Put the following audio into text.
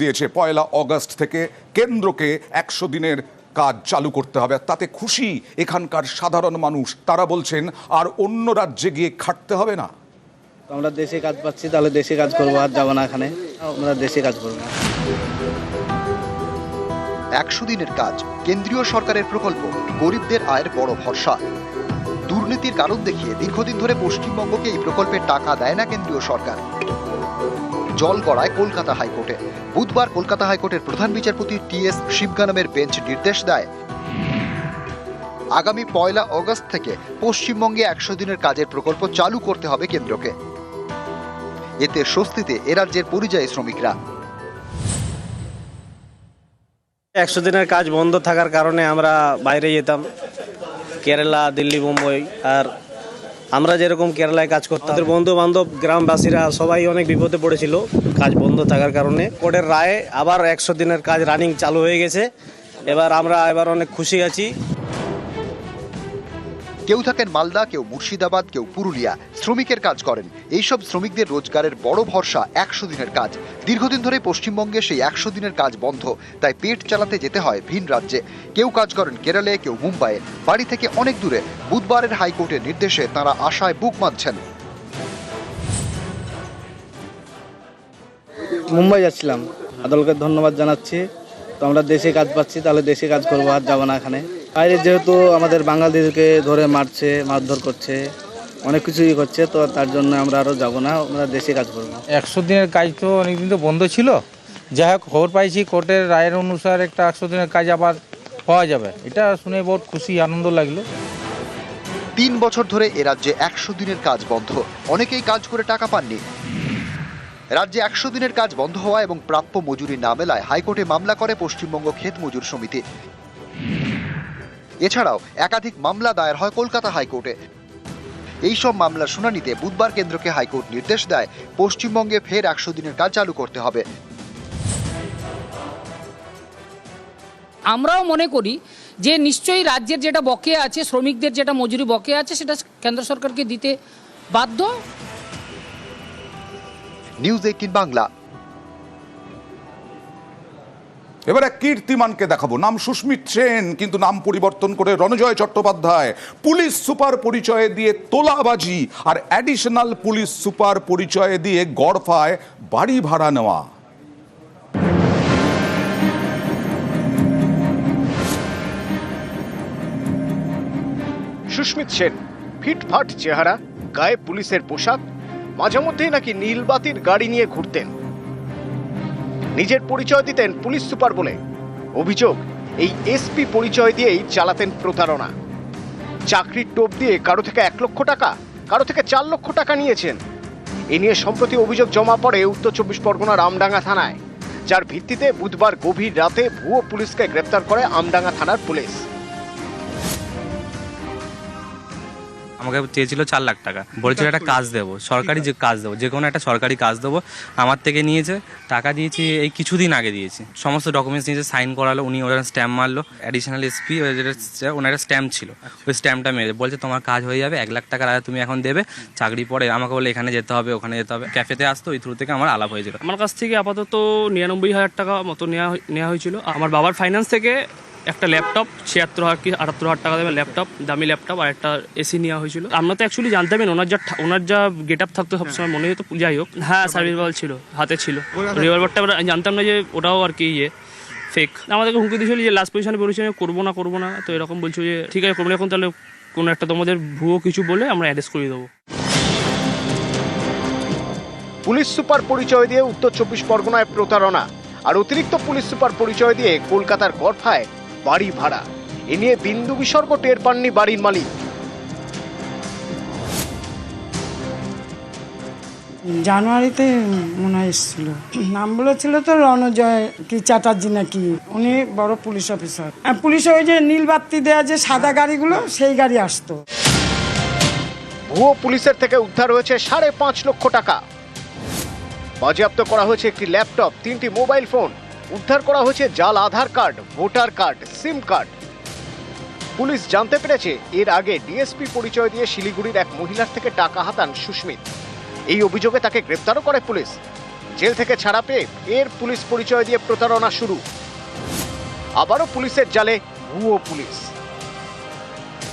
দিয়েছে। পয়লা অগস্ট থেকে কেন্দ্রকে একশো দিনের কাজ চালু করতে হবে। আর তাতে খুশি এখানকার সাধারণ মানুষ। তারা বলছেন আর অন্য রাজ্যে গিয়ে খাটতে হবে না? তো আমরা দেশে কাজ পাচ্ছি তাহলে দেশে কাজ করব আর যাব না এখানে। আমরা দেশে কাজ করব। একশো দিনের কাজ কেন্দ্রীয় সরকারের প্রকল্প গরিবদের আয়ের বড় ভরসা। দুর্নীতির কারণ দেখিয়ে দীর্ঘদিন ধরে পশ্চিমবঙ্গকে এই প্রকল্পের টাকা দেয় না কেন্দ্রীয় সরকার। জল গড়ায় কলকাতা হাইকোর্টে। বুধবার কলকাতা হাইকোর্টের প্রধান বিচারপতি টি এস শিবগানমের বেঞ্চ নির্দেশ দেয়। আগামী পয়লা অগস্ট থেকে পশ্চিমবঙ্গে একশো দিনের কাজের প্রকল্প চালু করতে হবে কেন্দ্রকে। এতে স্বস্তিতে এ রাজ্যের পরিযায়ী শ্রমিকরা। একশো দিনের কাজ বন্ধ থাকার কারণে আমরা বাইরে যেতাম। কেরালা, দিল্লি, মুম্বই আর আমরা যেরকম কেরালায় কাজ করতাম, আমাদের বন্ধু বান্ধব গ্রামবাসীরা সবাই অনেক বিপদে পড়েছিল, কাজ বন্ধ থাকার কারণে। কোর্টের রায়ে আবার একশো দিনের কাজ রানিং চালু হয়ে গেছে। এবার আমরা এবার অনেক খুশি আছি। কেউ থাকেন মালদা, কেউ মুর্শিদাবাদ, কেউ পুরুলিয়া। শ্রমিকের কাজ করেন। এইসব শ্রমিকদের রোজগারের বড় ভরসা একশো দিনের কাজ। দীর্ঘদিন ধরে পশ্চিমবঙ্গে সেই একশো দিনের কাজ বন্ধ, তাই পেট চালাতে যেতে হয় ভিন রাজ্যে। কেউ কাজ করেন কেরালে, কেউ মুম্বাইয়ে। বাড়ি থেকে অনেক দূরে, বুধবারের হাইকোর্টের নির্দেশে তারা আশায় বুক মানছেন মুম্বাই যাচ্ছিলাম। আদালতকে ধন্যবাদ জানাচ্ছি। তো আমরা দেশে কাজ পাচ্ছি, তাহলে দেশে কাজ করব, আর যাব না এখানে। বাইরে যেহেতু আমাদের বাঙালিদেরকে ধরে মারছে মারধর করছে অনেক কিছুই করছে তো তার জন্য আমরা আরও যাব না আমরা দেশে কাজ করব। একশো দিনের কাজ তো অনেকদিন তো বন্ধ ছিল। যাই হোক খবর পাইছি কোর্টের রায়ের অনুসার একটা একশো দিনের কাজ আবার পাওয়া যাবে। এটা শুনে বহুত খুশি আনন্দ লাগল। তিন বছর ধরে এ রাজ্যে একশো দিনের কাজ বন্ধ। অনেকেই কাজ করে টাকা পাননি। রাজ্যে একশো দিনের কাজ বন্ধ হওয়া এবং প্রাপ্য মজুরি না মেলায় হাইকোর্টে মামলা করে পশ্চিমবঙ্গ ক্ষেত মজুর সমিতি। এছাড়াও একাধিক মামলা দায়ের হয় কলকাতা হাইকোর্টে। এই সব মামলার শুনানিতে বুধবার কেন্দ্রকে হাইকোর্ট নির্দেশ দেয় পশ্চিমবঙ্গে ফের একশো দিনের কাজ চালু করতে হবে। আমরাও মনে করি যে নিশ্চয়ই রাজ্যের যেটা বকে আছে শ্রমিকদের যেটা মজুরি বকে আছে সেটা কেন্দ্র সরকারকে দিতে বাধ্য। News eighteen Bangla. এবার কীর্তিমানকে দেখাবো। নাম সুস্মিত সেন, কিন্তু নাম পরিবর্তন করে রণজয় চট্টোপাধ্যায়। পুলিশ সুপার পরিচয়ে দিয়ে তোলাবাজি আর অ্যাডিশনাল পুলিশ সুপার পরিচয়ে দিয়ে গড়ফায় বাড়ি ভাড়া নেওয়া। সুস্মিত সেন, ফিটফাট চেহারা, গায়ে পুলিশের পোশাক মাঝে মধ্যেই নাকি নীলবাতির গাড়ি নিয়ে ঘুরতেন। নিজের পরিচয় দিতেন পুলিশ সুপার বলে অভিযোগ, এই এসপি পরিচয় দিয়েই চালাতেন প্রতারণা। চাকরির টোপ দিয়ে কারও থেকে এক লক্ষ টাকা, কারও থেকে চার লক্ষ টাকা নিয়েছেন। এ নিয়ে সম্প্রতি অভিযোগ জমা পড়ে উত্তর চব্বিশ পরগনার আমডাঙ্গা থানায়, যার ভিত্তিতে বুধবার গভীর রাতে ভুয়ো পুলিশকে গ্রেপ্তার করে আমডাঙ্গা থানার পুলিশ। আমাকে চেয়েছিল চার লাখ টাকা। বলেছিল একটা কাজ দেবো, সরকারি যে কাজ দেবো যে কোনো একটা সরকারি কাজ দেবো। আমার থেকে নিয়েছে, টাকা দিয়েছি, এই কিছুদিন আগে দিয়েছি। সমস্ত ডকুমেন্টস নিয়েছে সাইন করালো, উনি ওরা স্ট্যাম্প মারলো। অ্যাডিশনাল এসপি ওনার একটা স্ট্যাম্প ছিল, ওই স্ট্যাম্পটা মেরে বলছে, তোমার কাজ হয়ে যাবে, এক লাখ টাকার আগে তুমি এখন দেবে, চাকরি পরে আমাকে বলে এখানে যেতে হবে, ওখানে যেতে হবে। ক্যাফেতে আসতো ওই থ্রু থেকে আমার আলাপ হয়েছিল। আমার কাছ থেকে আপাতত নিরানব্বই হাজার টাকা মতো নেওয়া নেওয়া হয়েছিল। আমার বাবার ফাইন্যান্স থেকে একটা ল্যাপটপ ছিয়াত্তর হাজার কি আটাত্তর হাজার টাকা দেবে ল্যাপটপ দামি ল্যাপটপ আর একটা এসি নেওয়া হয়েছিল। আমরা তো অ্যাকচুয়ালি জানতামই না ওনার যা ওনার যা গেট আপ থাকতো সবসময় মনে হতো যাই হোক। হ্যাঁ সার্ভিস বল ছিল হাতে ছিল। রিভলভারটা আমরা জানতাম না যে ওটাও আর কি ইয়ে ফেক আমাদেরকে হুমকি দিয়েছিল যে লাস্ট পজিশনে পজিশনে করব না করব না। তো এরকম বলছো যে ঠিক আছে করব না এখন তাহলে কোনো একটা তোমাদের ভুয়ো কিছু বলে আমরা অ্যারেস্ট করে দেবো। পুলিশ সুপার পরিচয় দিয়ে উত্তর চব্বিশ পরগনায় প্রতারণা আর অতিরিক্ত পুলিশ সুপার পরিচয় দিয়ে কলকাতার গড়ফায় বাড়ি ভাড়া। এ নিয়ে বিন্দু বিসর্গ টের পাননি বাড়ির মালিক। জানুয়ারিতে মনে হয় এসেছিল। নাম বলেছিল তো রণজয় কি চ্যাটার্জি নাকি? উনি বড় পুলিশ অফিসার। আর পুলিশে ওই যে নীল বাতি দেওয়া যে সাদা গাড়িগুলো সেই গাড়ি আসতো। ভুয়ো পুলিশের থেকে উদ্ধার হয়েছে সাড়ে পাঁচ লক্ষ টাকা। বাজেয়াপ্ত করা হয়েছে একটি ল্যাপটপ তিনটি মোবাইল ফোন। উদ্ধার করা হয়েছে জাল, Aadhaar card, voter card, SIM card. Police জানতে পেরেছে এর আগে ডিএসপি পরিচয় দিয়ে শিলিগুড়ির এক মহিলার থেকে টাকা হাতান সুস্মিত। এই অভিযোগে তাকে গ্রেপ্তারও করে পুলিশ। জেল থেকে ছাড়া পেয়ে এর পুলিশ পরিচয় দিয়ে প্রতারণা শুরু। আবারও পুলিশের জালে ভুয়ো পুলিশ।